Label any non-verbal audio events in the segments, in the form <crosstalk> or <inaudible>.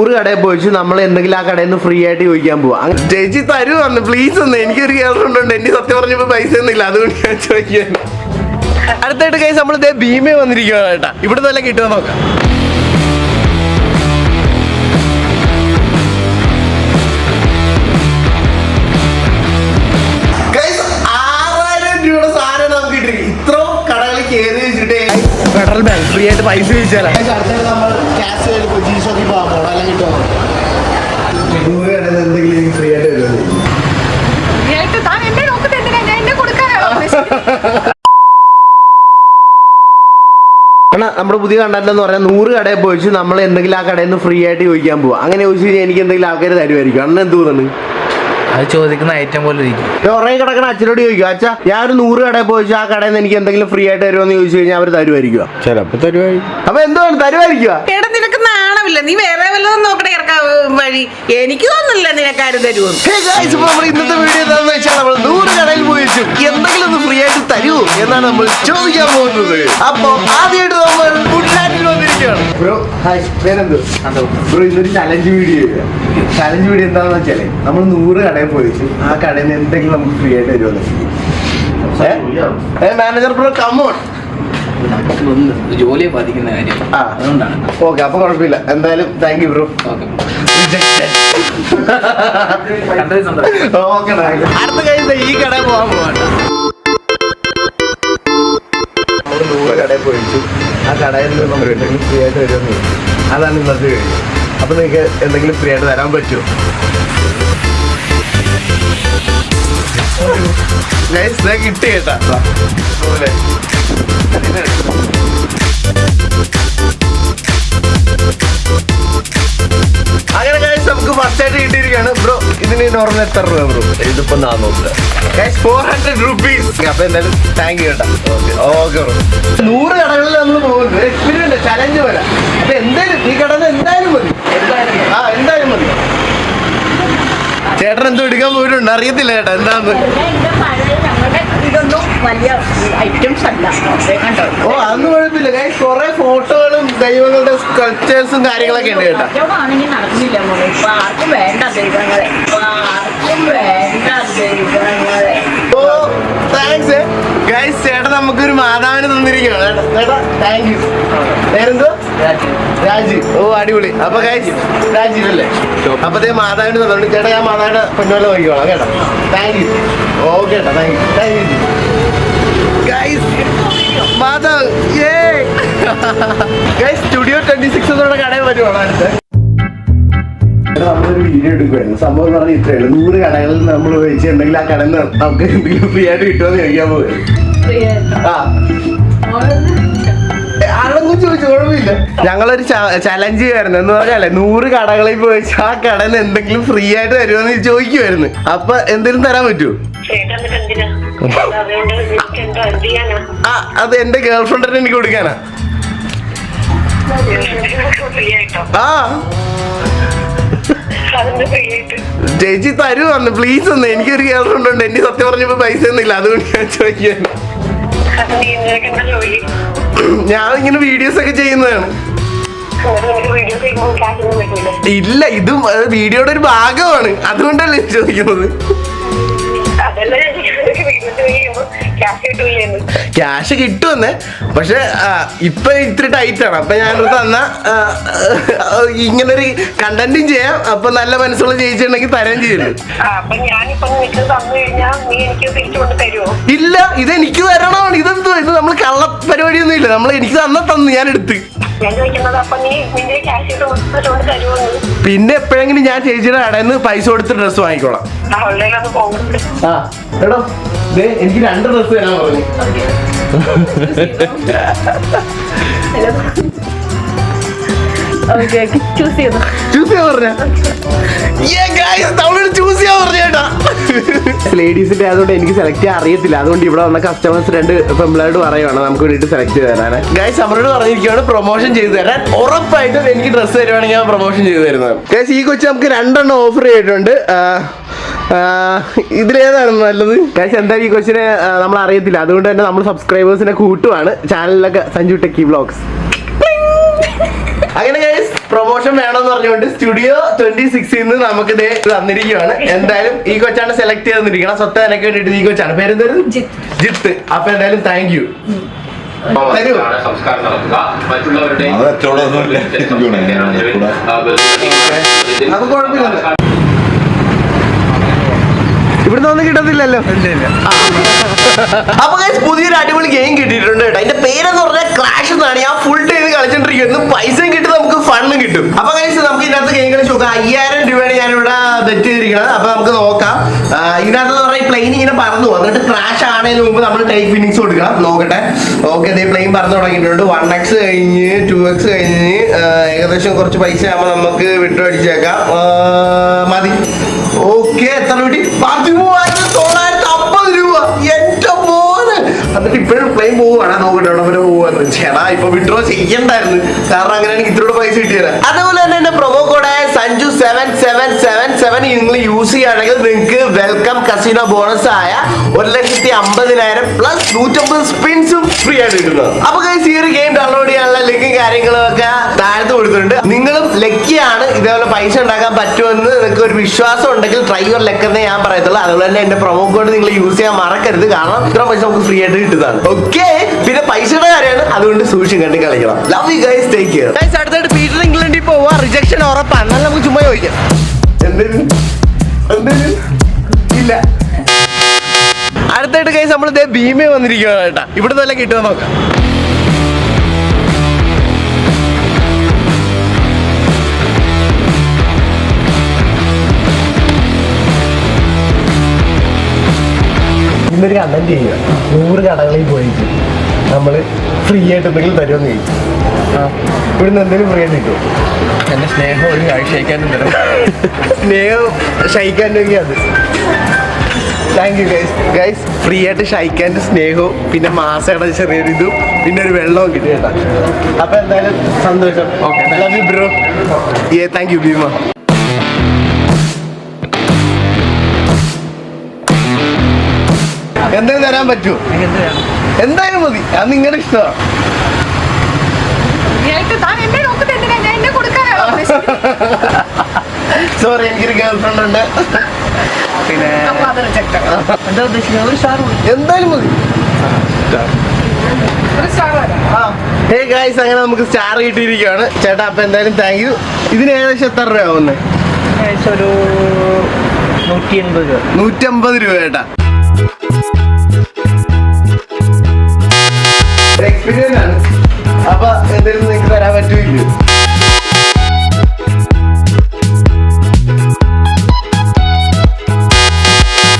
നൂറ് കടയിൽ പോയിച്ചു നമ്മൾ എന്തെങ്കിലും ആ കടയിൽ നിന്ന് ഫ്രീ ആയിട്ട് ചോദിക്കാൻ പോവാ. ചേച്ചി ചേച്ചി തരുവാന്ന് പ്ലീസ് ഒന്ന്. എനിക്കൊരു കേസുണ്ട് എനിക്ക് സത്യം പറഞ്ഞപ്പോ പൈസ ഒന്നുമില്ല. അതുകൊണ്ട് ഞാൻ ചോദിക്കാൻ അടുത്തായിട്ട് കൈ നമ്മൾ ഇതേ ഭീമേ വന്നിരിക്കുകയാണ് കേട്ടാ. ഇവിടെ നല്ല കിട്ടുമോ നോക്കാം. ഫെഡറൽ ബാങ്ക് ഫ്രീ ആയിട്ട് പൈസ ചോദിച്ചാലും. നമ്മൾ ക്യാഷ് ഷോപ്പിൽ പോകാൻ പോകണം പുതിയ കണ്ടന്റ് എന്ന് പറഞ്ഞാൽ നൂറ് കടയിൽ പോയിച്ച് നമ്മൾ എന്തെങ്കിലും ആ കടയിൽ നിന്ന് ഫ്രീ ആയിട്ട് ചോദിക്കാൻ പോവാ. അങ്ങനെ ചോദിച്ചു കഴിഞ്ഞാൽ എനിക്ക് എന്തെങ്കിലും ആൾക്കാർ തരുമായിരിക്കും അണ്ണൻ എന്ത് തോന്നുന്നു? അത് ചോദിക്കുന്ന ഐറ്റം പോലെ ഇരിക്കും. കുറേ കിടക്കണ അച്ഛനോട് ചോദിക്കും അച്ഛാ ഞാൻ ഒരു നൂറ് കടയിൽ പോയിച്ചു ആ കടയിൽ നിന്ന് എനിക്ക് എന്തെങ്കിലും ഫ്രീ ആയിട്ട് തരുമോ എന്ന് ചോദിച്ചു കഴിഞ്ഞാൽ അവർ തരുമായിരിക്കും ചിലപ്പോൾ തരുമായിരിക്കും അപ്പൊ എന്തുവാണ്? തരുമായിരിക്കും വഴി എനിക്ക് തോന്നുന്നില്ല നിനക്കാരും തരുമോ Hey guys, ഇപ്പൊ നമ്മൾ ഇന്നത്തെ വീഡിയോ എന്താണെന്ന് വെച്ചാൽ നമ്മൾ നൂറ് കടയിൽ പോയിച്ചു എന്തെങ്കിലും ഒന്ന് ഫ്രീ ആയിട്ട് തരൂ എന്നാണ് നമ്മൾ ചോദിക്കാൻ പോകുന്നത്. അപ്പൊ ആദ്യമായിട്ട് നമ്മൾ വന്നിരിക്കുകയാണ്. ബ്രോ ഹായ് പേരെന്ത്? ബ്രോ ഇന്നൊരു ചലഞ്ച് വീഡിയോ ചലഞ്ച് വീഡിയോ എന്താണെന്ന് വെച്ചാലേ നമ്മൾ നൂറ് കടയിൽ പോയിച്ചു ആ കടയിൽ നിന്ന് എന്തെങ്കിലും നമുക്ക് ഫ്രീ ആയിട്ട് തരുമോ ഏ? മാനേജർ ബ്രോ കമോൺ ജോലിയെ ബാധിക്കുന്ന കാര്യം. ആ. അതുകൊണ്ടാണ്. ഓക്കെ അപ്പൊ കുഴപ്പമില്ല. എന്തായാലും താങ്ക് യു ബ്രോ ഓക്കെ അടുത്ത കഴിഞ്ഞ ഈ കട പോവാൻ നൂറ് കടയിൽ പോയിച്ചു. ആ കടയിൽ നിന്ന് നമ്മൾ എന്തെങ്കിലും ഫ്രീ ആയിട്ട് വരുമെന്ന്. അതാണ് ഇന്നത്തെ കഴിഞ്ഞു അപ്പൊ നിങ്ങൾക്ക് എന്തെങ്കിലും ഫ്രീ ആയിട്ട് തരാൻ പറ്റുമോ കിട്ടി കേട്ടാ പോലെ. ഇതിന് നോർമൽ എത്ര രൂപ ബ്രോ ഇതിപ്പോ നാന്നൂറ് ഫോർ ഹൺഡ്രഡ് റുപ്പീസ് അപ്പൊ എന്തായാലും താങ്ക് യു കേട്ടോ ഓക്കെ ഓക്കെ ബ്രോ നൂറ് കടകളിൽ നമ്മൾ പോകുന്നത് എക്സ്പീരിയൻസ് ചലഞ്ച് പോലെ. അപ്പൊ എന്തായാലും ഈ കടന്ന് എന്തായാലും മതി. ആ എന്തായാലും മതി. ചേട്ടൻ എന്തോ എടുക്കാൻ പോയിട്ടുണ്ട്. അറിയത്തില്ല ചേട്ടാ എന്താന്ന്. വലിയ ഐറ്റംസ് അല്ല. ഓ അതൊന്നും കുഴപ്പമില്ല. guys. കുറെ ഫോട്ടോകളും ദൈവങ്ങളുടെ സ്കൾച്ചേഴ്സും കാര്യങ്ങളൊക്കെ ഉണ്ട് കേട്ടോ. കച്ചവടമാണെങ്കിൽ നടക്കുന്നില്ല മോനെ ഇപ്പൊ ആർക്കും വേണ്ട ദൈവങ്ങളെ. ഇപ്പൊ ആർക്കും വേണ്ട ദൈവങ്ങളെ. ഓ താങ്ക്സ് ഗൈസ് ചേട്ടൻ നമുക്കൊരു മാതാവിന് തന്നിരിക്കുകയാണ്. ചേട്ടാ താങ്ക് യു പേരെന്തോ രാജീവ്. ഓ അടിപൊളി. അപ്പൊ ഗൈസ് രാജീവ് അല്ലേ? അപ്പൊ അതേ മാതാവിന് തന്നുണ്ട് ചേട്ടാ ഞാൻ മാതാവിന്റെ പൊന്നോലെ നോക്കിക്കോളാം കേട്ടോ. താങ്ക് യു ഓക്കെ ചേട്ടാ thank you thank you guys മാതാവ് ഏ ഗൈസ് സ്റ്റുഡിയോ ട്വന്റി സിക്സ് എന്നുള്ള കടയിൽ വരുവാണ് അടുത്ത്. നമ്മളൊരു വീഡിയോ എടുക്കുവായിരുന്നു. സംഭവം എന്ന് പറഞ്ഞാൽ ഇത്രയുള്ളൂ നൂറ് കടകളിൽ നമ്മൾ വെച്ചിട്ടുണ്ടെങ്കിൽ ആ കടയിൽ നമുക്ക് എന്തെങ്കിലും ഫ്രീ ആയിട്ട് കിട്ടുമെന്ന് ചോദിക്കാൻ പോകും ആ. ആളൊന്നും ചോദിച്ചു കുഴപ്പമില്ല ഞങ്ങളൊരു ചലഞ്ച് ചെയ്യുമായിരുന്നു. എന്ന് പറഞ്ഞാലേ നൂറ് കടകളിൽ പോയി ആ കടയിൽ എന്തെങ്കിലും ഫ്രീ ആയിട്ട് തരുമെന്ന് ചോദിക്കുമായിരുന്നു അപ്പൊ എന്തെങ്കിലും തരാൻ പറ്റുമോ? ആ അത് എന്റെ ഗേൾ ഫ്രണ്ടിന് എനിക്ക് കൊടുക്കാനാ. ആ. ചേച്ചി തരൂ അന്ന് പ്ലീസ് ഒന്ന്. എനിക്കൊരു ഗേൾ ഫ്രണ്ട് ഉണ്ട്. എനിക്ക് സത്യം പറഞ്ഞപ്പോ പൈസ ഒന്നുമില്ല അതുകൊണ്ട് ഞാൻ ചോദിക്കാൻ ഞാൻ ഇങ്ങനെ വീഡിയോസ് ഒക്കെ ചെയ്യുന്നതാണ്. ഇല്ല ഇതും വീഡിയോയുടെ ഒരു ഭാഗമാണ്. അതുകൊണ്ടല്ലേ ചോദിക്കുന്നത്. ക്യാഷ് കിട്ടുമെന്ന്. പക്ഷെ ഇപ്പൊ ഇത്തിരി ടൈറ്റ് ആണ്. അപ്പൊ ഞാൻ തന്ന ഇങ്ങനൊരു കണ്ടന്റും ചെയ്യാം. അപ്പൊ നല്ല മനസ്സുള്ള ജയിച്ചിട്ടുണ്ടെങ്കിൽ തരാൻ ചെയ്യുന്നു ഇല്ല ഇത് എനിക്ക് തരണമാണ്. ഇതെന്തോ ഇത് നമ്മൾ കള്ള പരിപാടിയൊന്നും ഇല്ല. നമ്മൾ എനിക്ക് തന്ന തന്നു ഞാൻ എടുത്ത് പിന്നെ എപ്പോഴെങ്കിലും ഞാൻ ചേച്ചിയുടെ കടയിൽ നിന്ന് പൈസ കൊടുത്ത് ഡ്രസ്സ് വാങ്ങിക്കോളാം. ആ എടോ ദേ എനിക്ക് രണ്ട് ഡ്രസ് തരാൻ പറഞ്ഞു. ഓക്കെ ചൂസ് ചെയ്തു. ചൂസ് ചെയ്യാൻ പറഞ്ഞ. ചൂസ് ചെയ്യാൻ പറഞ്ഞേട്ടാ ലേഡീസിന്റെ അതുകൊണ്ട് എനിക്ക് സെലക്ട് ചെയ്യാൻ അറിയത്തില്ല. അതുകൊണ്ട് ഇവിടെ വന്ന കസ്റ്റമേഴ്സ് രണ്ട് പെമ്പിളോട് പറയുവാണ്. നമുക്ക് വേണ്ടിട്ട് സെലക്ട് ചെയ്ത് തരാൻ ഗൈസ് അവരോട് പറഞ്ഞിരിക്കുകയാണ് പ്രൊമോഷൻ ചെയ്ത് തരാൻ. ഉറപ്പായിട്ടും എനിക്ക് ഡ്രസ്സ് തരുവാണെങ്കിൽ ഞാൻ പ്രൊമോഷൻ ചെയ്ത് തരുന്നത്. ഗൈസ് ഈ കൊച്ചു നമുക്ക് രണ്ടെണ്ണം ഓഫർ ചെയ്തിട്ടുണ്ട്. ഇതിലേതാണ് നല്ലത്? കാശ് എന്തായാലും ഈ കൊച്ചിനെ നമ്മൾ അറിയത്തില്ല. അതുകൊണ്ട് തന്നെ നമ്മൾ സബ്സ്ക്രൈബേഴ്സിനെ കൂട്ടുവാണ്. ചാനലിലൊക്കെ സഞ്ജു ടെക്കി വ്ളോഗ്സ് അങ്ങനെ ഗൈസ് പ്രൊമോഷൻ വേണമെന്ന് പറഞ്ഞുകൊണ്ട് സ്റ്റുഡിയോ ട്വന്റി സിക്സിൽ നിന്ന് നമുക്ക് ഇത് തന്നിരിക്കുകയാണ് എന്തായാലും ഈ കൊച്ചാണ് സെലക്ട് ചെയ്ത് തന്നിരിക്കണം സ്വത്ത് എനിക്ക് വേണ്ടിയിട്ട് ഈ കൊച്ചാണ്. പേരെന്തായാലും ജിത്ത്. അപ്പൊ എന്തായാലും താങ്ക് യു. അത് കുഴപ്പമില്ല. ഇവിടുന്ന് ഒന്നും കിട്ടത്തില്ലല്ലോ. അപ്പൊ പുതിയൊരു അടിപൊളി ഗെയിം കിട്ടിയിട്ടുണ്ട്. കേട്ടോ അതിന്റെ പേരെന്ന് പറഞ്ഞാൽ ക്രാഷ് എന്നാണ്. ഞാൻ ഫുൾ ടൈം കളിച്ചോണ്ടിരിക്കുന്നത് പൈസയും കിട്ടും നമുക്ക് ഫണ്ടും കിട്ടും. അപ്പൊ കഴിച്ച് നമുക്ക് ഇതിനകത്ത് ഗെയിം കളിച്ച് നോക്കാം. അയ്യായിരം രൂപയാണ് ഞാനിവിടെ ബെറ്റ് ചെയ്തിരിക്കുന്നത്. അപ്പൊ നമുക്ക് നോക്കാം. ഇതിനകത്ത് പറഞ്ഞാൽ പ്ലെയിൻ ഇങ്ങനെ പറന്നു പോകും. എന്നിട്ട് ക്രാഷ് ആണതിന് മുമ്പ് നമ്മൾ ടൈപ്പ് ഇന്നിങ്സ് കൊടുക്കണം. നോക്കട്ടെ. ഓക്കെ ഇതേ പ്ലെയിൻ പറന്നു തുടങ്ങിയിട്ടുണ്ട്. വൺ എക്സ് കഴിഞ്ഞ് ടു എക്സ് കഴിഞ്ഞ് ഏകദേശം കുറച്ച് പൈസ ആകുമ്പോൾ നമുക്ക് വിട്ടു അടിച്ചേക്കാം. മതി. ഓക്കെ എത്ര കിട്ടി? പോവാന്ന് ചേട്ടാ ഇപ്പൊ വിഡ്രോ ചെയ്യണ്ടായിരുന്നു. കാരണം അങ്ങനെയാണെങ്കിൽ ഇത്രയോട് പൈസ കിട്ടിയത് അതുപോലെ തന്നെ എന്റെ promo കോഡായ Sanju seven seven seven seven നിങ്ങൾ യൂസ് ചെയ്യുകയാണെങ്കിൽ നിങ്ങൾക്ക് വെൽക്കം കസിനോ ബോണസ് ആയ ഒരു ലക്ഷത്തി അമ്പതിനായിരം പ്ലസ് നൂറ്റമ്പത് സ്പിൻസും ഫ്രീ ആയിട്ട് കിട്ടുന്നത് അപ്പൊ ഈ ഒരു ഗെയിം ഡൗൺലോഡ് ചെയ്യാനുള്ള ലിങ്കും കാര്യങ്ങളും ഒക്കെ താഴത്ത് കൊടുത്തിട്ടുണ്ട്. നിങ്ങളും ലക്കിയാണ് ഇതേപോലെ പൈസ ഉണ്ടാക്കാൻ പറ്റുമെന്ന് നിങ്ങൾക്ക് ഒരു വിശ്വാസം ഉണ്ടെങ്കിൽ ട്രൈ യുവർ ലെക്ക് എന്നേ ഞാൻ പറയത്തുള്ളൂ. അതുപോലെ തന്നെ എന്റെ പ്രൊമോ കോഡ് നിങ്ങൾ യൂസ് ചെയ്യാൻ മറക്കരുത്. കാരണം ഇത്ര പൈസ നമുക്ക് ഫ്രീ ആയിട്ട് കിട്ടുന്നതാണ്. ഓക്കെ പിന്നെ പൈസയുടെ കാര്യമാണ്. അതുകൊണ്ട് സൂക്ഷിച്ച് കണ്ടി കളിക്കണം. Love you guys take care അടുത്തായിട്ട് പോവാ റിജക്ഷൻ ഉറപ്പാണ്. എന്നാൽ നമുക്ക് ചുമ്മാ ചോദിക്കാം. എന്തേലും എന്തേലും ഇല്ല. അടുത്തായിട്ട് കൈസ് നമ്മൾ ഇതേ ഭീമേ വന്നിരിക്കുകയാണ് കേട്ടാ. ഇവിടുന്ന് വല്ലതും കിട്ടുമോ നോക്കാം ഇന്നൊരു കണ്ടന്റ് ചെയ്യുക. നൂറ് കടകളിൽ പോയിട്ട്. നമ്മൾ ഫ്രീ ആയിട്ട് എന്തെങ്കിലും തരുമെന്ന് ചോദിച്ചു ഇവിടുന്ന് എന്തെങ്കിലും ഫ്രീ ആയിട്ട് കിട്ടും എന്റെ സ്നേഹം ഒരു ക്ഷയിക്കാനും തരും സ്നേഹം ക്ഷയിക്കാനൊക്കെ അത്. Thank you guys guys free ആയിട്ട് ഷൈക്കാന്റെ സ്നേഹവും പിന്നെ മാസയുടെ ചെറിയൊരു ഇതും പിന്നെ ഒരു വെള്ളവും കിട്ടി കേട്ടോ. അപ്പൊ എന്തായാലും സന്തോഷം. ഓക്കെ ലവ് യു ബ്രോ ഏ താങ്ക് യു ഭീമ. എന്തെങ്കിലും തരാൻ പറ്റുമോ എന്തായാലും മതി. അത് നിങ്ങളുടെ ഇഷ്ടമാണ്. ഞാൻ സോറി <laughs> എനിക്കൊരു ഗേൾ ഫ്രണ്ട് ഉണ്ട്. പിന്നെ എന്താ ഉദ്ദേശിക്കുന്നത്? ഒരു സ്റ്റാർ എന്തായാലും മതി. ഹേ ഗായ്സ് അങ്ങനെ നമുക്ക് സ്റ്റാർ കിട്ടിയിരിക്കുകയാണ്. ചേട്ടാ അപ്പൊ എന്തായാലും താങ്ക് യു ഇതിന് ഏകദേശം എത്ര രൂപ ആവുന്നത് ഒരു നൂറ്റി എൺപത് രൂപ. നൂറ്റമ്പത് രൂപ ചേട്ടാ.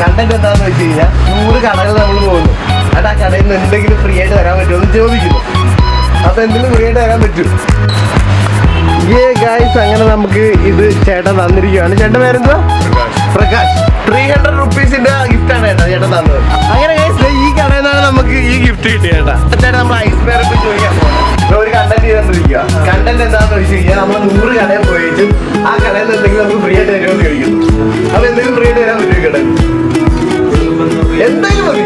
കണ്ടന്റ് എന്താന്ന് വെച്ച് കഴിഞ്ഞാൽ നൂറ് കടകൾ നമ്മൾ പോകുന്നു. അത് ആ കടയിൽ നിന്ന് എന്തെങ്കിലും ഫ്രീ ആയിട്ട് തരാൻ പറ്റുമോ എന്ന് ചോദിക്കുന്നു. അപ്പൊ എന്തെങ്കിലും ഫ്രീ ആയിട്ട് തരാൻ പറ്റും ഏ ഗായ്സ് അങ്ങനെ നമുക്ക് ഇത് ചേട്ടൻ തന്നിരിക്കുകയാണ് ചേട്ടൻ പേരെന്താ പ്രകാശ്. ത്രീ ഹൺഡ്രഡ് റുപ്പീസിന്റെ ഗിഫ്റ്റ് ആണ് ചേട്ടാ ചേട്ടൻ തന്നത്. അങ്ങനെ ഗൈസ് ഈ കടയിൽ നിന്നാണ് നമുക്ക് ഈ ഗിഫ്റ്റ് കിട്ടിയ ചേട്ടാ. ചേട്ടാ നമ്മൾ കണ്ടന്റ് എന്താണെന്ന് വെച്ച് കഴിഞ്ഞാൽ നമ്മൾ നൂറ് കടയിൽ പോയിട്ട് ആ കടയിൽ നിന്ന് എന്തെങ്കിലും നമുക്ക് ഫ്രീ ആയിട്ട് തരുമെന്ന് ചോദിക്കുന്നു അപ്പൊ എന്തെങ്കിലും ഫ്രീ ആയിട്ട് തരാൻ പറ്റുമോ ഈ കടയിൽ എന്തെങ്കിലും മതി.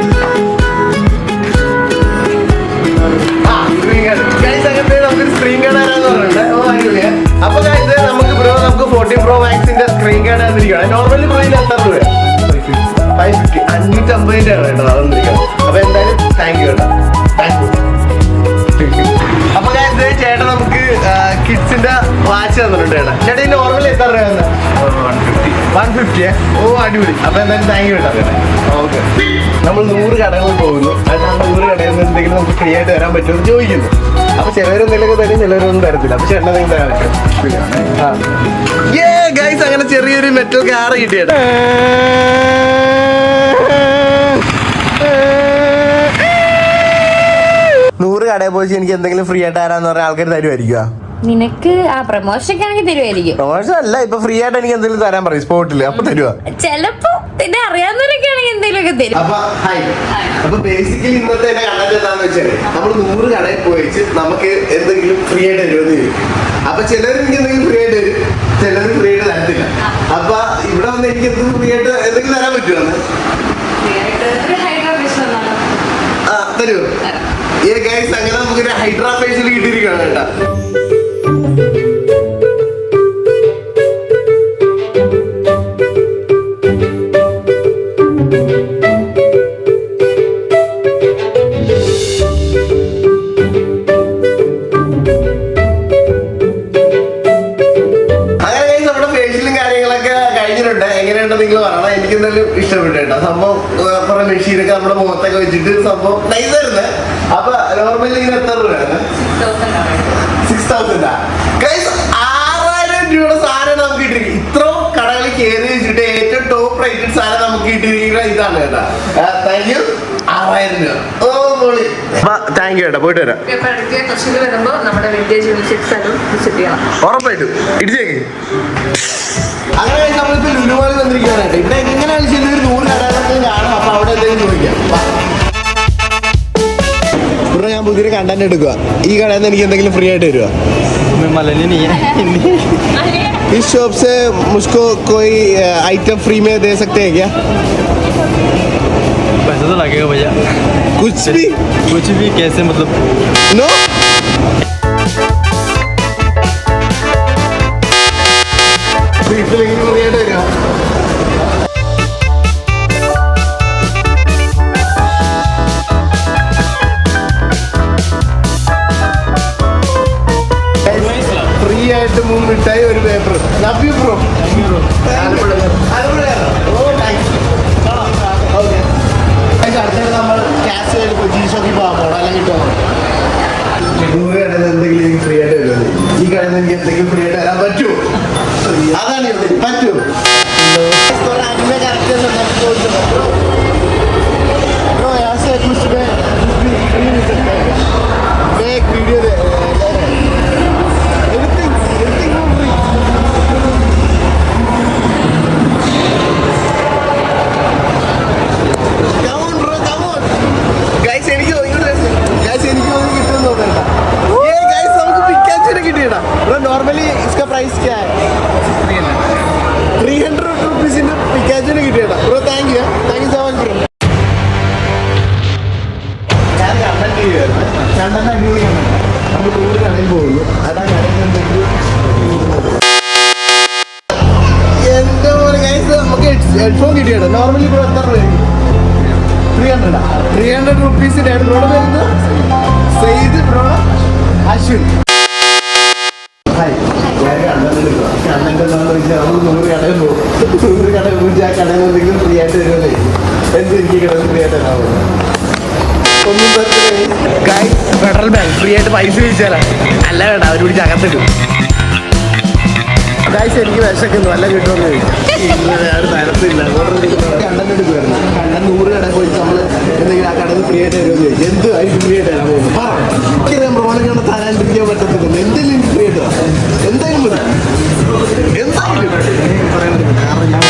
സ്ക്രീൻ നമുക്ക് പ്രോ നമുക്ക് ഫോർട്ടി പ്രോ മാക്സിന്റെ സ്ക്രീൻ ഗാർഡ് നോർമലി പോയി എത്ര അഞ്ഞൂറ്റമ്പതിന്റെ ആണ് കേട്ടോ അത് തന്നിട്ടുണ്ട് ചേട്ടാ. ചേട്ടാ ഈ ഓർമ്മയിൽ എത്ര രൂപയാണ് വൺ ഫിഫ്റ്റിയെ ഓ അടിപൊളി. അപ്പൊ എന്തായാലും താങ്ക് യു കേട്ടോ ഓക്കെ. നമ്മൾ നൂറ് കടകളിൽ പോകുന്നു. എന്നിട്ട് ആ നൂറ് കടയിൽ നിന്ന് എന്തെങ്കിലും നമുക്ക് ഫ്രീ ആയിട്ട് തരാൻ പറ്റുമെന്ന് ചോദിക്കുന്നു. അപ്പൊ ചിലവരെന്തെങ്കിലുമൊക്കെ തരും ചിലവരൊന്നും തരത്തില്ല. അപ്പൊ ചേട്ടൻ എന്തെങ്കിലും തരാൻ പറ്റും? ഏ ഗൈസ് അങ്ങനെ ചെറിയൊരു മെറ്റൽ കാർ കിട്ടിയേട്ടാ നൂറ് കടയിൽ പോയി എനിക്ക് എന്തെങ്കിലും ഫ്രീ ആയിട്ട് തരാന്ന് പറഞ്ഞ ആൾക്കാർ തരുമായിരിക്കും നിനക്ക് ആ പ്രൊമോഷൻ ഒക്കെ ആണെങ്കിൽ തരുമായിരിക്കും പ്രൊമോഷൻ അല്ല ഇപ്പൊ ഫ്രീ ആയിട്ട് എനിക്ക് എന്തെങ്കിലും തരാൻ പറയും സ്പോട്ടിൽ അപ്പൊ തരുവാ. ചെലപ്പോ പിന്നെ അറിയാവുന്നവരൊക്കെ ആണെങ്കിൽ എന്തെങ്കിലുമൊക്കെ തരും. അപ്പൊ ഹൈ അപ്പൊ ബേസിക്കലി ഇന്നത്തെ എന്റെ കണ്ടന്റ് എന്താന്ന് വെച്ചാൽ നമ്മൾ നൂറ് കടയിൽ പോയിച്ച് നമുക്ക് എന്തെങ്കിലും ഫ്രീ ആയിട്ട് തരുമെന്ന് ചോദിക്കും. അപ്പൊ ചിലർ എനിക്ക് എന്തെങ്കിലും ഫ്രീ ആയിട്ട് തരും. ചിലർ ഫ്രീ ആയിട്ട് തരത്തില്ല. അപ്പൊ ഇവിടെ വന്ന് എനിക്ക് എന്തെങ്കിലും ഫ്രീ ആയിട്ട് എന്തെങ്കിലും തരാൻ പറ്റുമെന്ന് ആ തരുമോ ഏ ഗൈസ് അങ്ങനെ നമുക്കൊരു ഹൈഡ്രാ ഫേഷ്യൽ കിട്ടിയിരിക്കണം കേട്ടാ. കുറെ മെഷീനൊക്കെ നമ്മുടെ മുഖത്തൊക്കെ വെച്ചിട്ട് സംഭവം നൈസ് ആയിരുന്നു. അപ്പൊ നോർമലി ഇങ്ങനെ എത്ര രൂപയാണ്? സിക്സ് തൗസൻഡാ ആറായിരം രൂപയുടെ സാധനം നമുക്ക് കിട്ടിയിരിക്കും ഇത്രയും കടകളിൽ കയറി വെച്ചിട്ട് ഏറ്റവും ടോപ്പ് റേറ്റഡ് സാധനം നമുക്ക് കിട്ടിയിരിക്കുന്ന ഇതാണ് കേട്ടോ. താങ്ക് യു ആറായിരം രൂപ. ഓ താങ്ക് യു പോയിട്ട് വരാം. ഉറപ്പായിട്ടും. ഇടിച്ചേക്ക്. അങ്ങനെ നമ്മളിപ്പോ ലുലുമാളി വന്നിരിക്കുകയാണ്. ഇവിടെ എങ്ങനെയാണ് ചെയ്യുന്നത് ഒരു നൂറ് എന്തെങ്കിലും ചോദിക്കാം വാ. ഇവിടെ ഞാൻ പുതിയൊരു കണ്ടന്റ് എടുക്കുക ഈ കടയിൽ നിന്ന് എനിക്ക് എന്തെങ്കിലും ഫ്രീ ആയിട്ട് തരുക मलाली नहीं है हिंदी इस शॉप से मुझको कोई आइटम फ्री में दे सकते हैं क्या पैसा तो लगेगा भैया कुछ भी कुछ भी कैसे मतलब नो വീട്ടിലെങ്കിലും നമ്മൾ നൂറ് കടയിൽ പോകും. നൂറ് കട പോയി ആ കടയിൽ എന്തെങ്കിലും ഫ്രീ ആയിട്ട് വരുമല്ലേ? എന്ത് എനിക്ക് കിടന്ന് ഫ്രീ ആയിട്ട് ഉണ്ടാവും ഒന്നും ഫെഡറൽ ബാങ്ക് ഫ്രീ ആയിട്ട് പൈസ ചോദിച്ചാലാ? അല്ല വേണ്ട അവർ പിടിച്ച് അകത്തിടും ഗായ്സ് എനിക്ക് വിശക്കുന്നു. വല്ല കിട്ടുമെന്ന് എടുക്കുമായിരുന്നു കണ്ടന്റ് നൂറ് കട പോയി നമ്മൾ എന്തെങ്കിലും ആ കടന്ന് ഫ്രീ ആയിട്ട് തരുമെന്ന് ചോദിച്ചു. എന്ത്? ആയിരിക്കും ഫ്രീ ആയിട്ട് തരാൻ പോകുന്നു. പറ. ബ്രോണെ കണ്ട് തരാണ്ടിരിക്കാൻ പറ്റത്തില്ല. എന്തെങ്കിലും എനിക്ക് ഫ്രീ ആയിട്ട് എന്തായാലും. എന്തായാലും അതായത്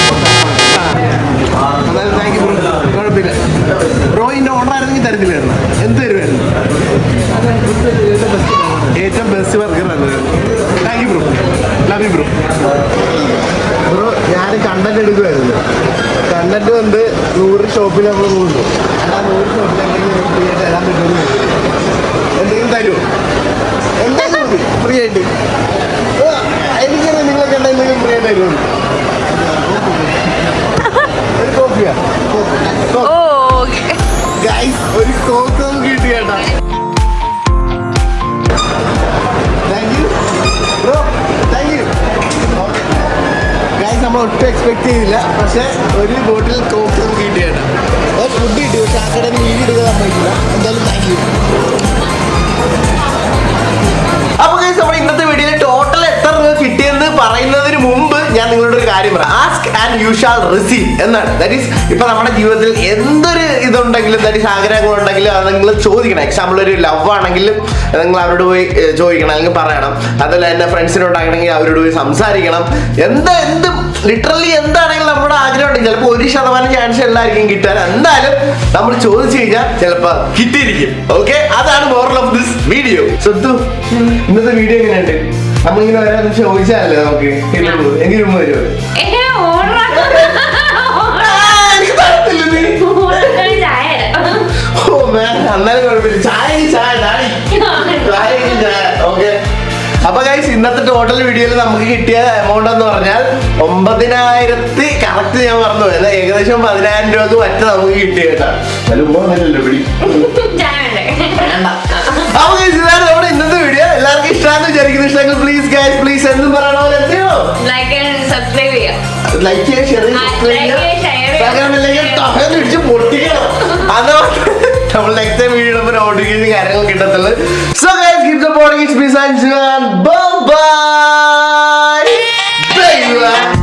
ചെയ്തില്ല പക്ഷെ ഒരു ബോട്ടിൽ കോക്ക് നമുക്ക് കിട്ടിയാണ് അത് ഫുഡ് കിട്ടി പക്ഷെ ആ കടയിൽ നീ ഇടുക സമ്മതിക്കില്ല എന്തായാലും താങ്ക് യു അപ്പൊ ഗൈസ് നമ്മുടെ ഇന്നത്തെ വീഡിയോയിൽ ടോട്ടൽ എത്ര രൂപ കിട്ടിയെന്ന് പറയുന്നതിന് മുമ്പ് ഞാൻ നിങ്ങളോട് ഒരു കാര്യം പറയാം. Ask and you shall receive എന്നാണ്. ദാറ്റ് ഈസ് ഇപ്പൊ നമ്മുടെ ജീവിതത്തിൽ എന്തൊരു ഇതുണ്ടെങ്കിലും ദാറ്റ് ഈസ് ആഗ്രഹങ്ങളുണ്ടെങ്കിലും അത് നിങ്ങൾ ചോദിക്കണം. എക്സാമ്പിൾ ഒരു ലവ് ആണെങ്കിലും നിങ്ങൾ അവരോട് പോയി ചോദിക്കണം അല്ലെങ്കിൽ പറയണം. അതല്ല എന്റെ ഫ്രണ്ട്സിനോടാണെങ്കിൽ അവരോട് പോയി സംസാരിക്കണം. എന്താ എന്ത് ലിറ്ററലി എന്താണെങ്കിലും നമ്മുടെ ആഗ്രഹം ഉണ്ടെങ്കിൽ ചിലപ്പോൾ ഒരു ശതമാനം ചാൻസ് എല്ലാവർക്കും കിട്ടാൻ. എന്തായാലും നമ്മൾ ചോദിച്ചു കഴിഞ്ഞാൽ ചിലപ്പോൾ കിട്ടിയിരിക്കും. ഓക്കെ അതാണ് മോറൽ ഓഫ് ദിസ് വീഡിയോ സ്വത്തു ഇന്നത്തെ വീഡിയോ എങ്ങനെയുണ്ട്? നമ്മളിങ്ങനെ വരാൻ ചോദിച്ചാലേ നമുക്ക് എങ്കിലും വരുമോ ഓ എന്നാലും കുഴപ്പമില്ല. ചായ ചായ ചായ. ഓക്കെ അപ്പൊ ഗൈസ് ഇന്നത്തെ ടോട്ടൽ വീഡിയോയിൽ നമുക്ക് കിട്ടിയ എമൗണ്ട് എന്ന് പറഞ്ഞാൽ ഒമ്പതിനായിരത്തി കറക്റ്റ് ഞാൻ പറഞ്ഞു എന്നാൽ ഏകദേശം പതിനായിരം രൂപ ഒറ്റ നമുക്ക് കിട്ടിയ കേട്ടോ. അപ്പൊ ഗൈസ് ഇതാണ് നമ്മുടെ ഇന്നത്തെ വീഡിയോ എല്ലാവർക്കും ഇഷ്ടമാണെന്ന് വിചാരിക്കുന്നു. ഇഷ്ടമെങ്കിൽ പ്ലീസ് ഗൈസ് പ്ലീസ് എന്നും പറയണോ ലൈക്ക് സബ്സ്ക്രൈബ് ചെയ്യുക ലൈക്ക് ചെയ്യുക ഷെയർ ചെയ്യുക ഇടിച്ച് പൊട്ടിക്കണം. അതോ <laughs> നമ്മൾ നെക്സ്റ്റ് വീഡിയോ നോട്ടിഫിക്കേഷൻ കാര്യങ്ങൾ കിട്ടത്തുള്ളൂ. So guys keep supporting it's me Sanju and bye bye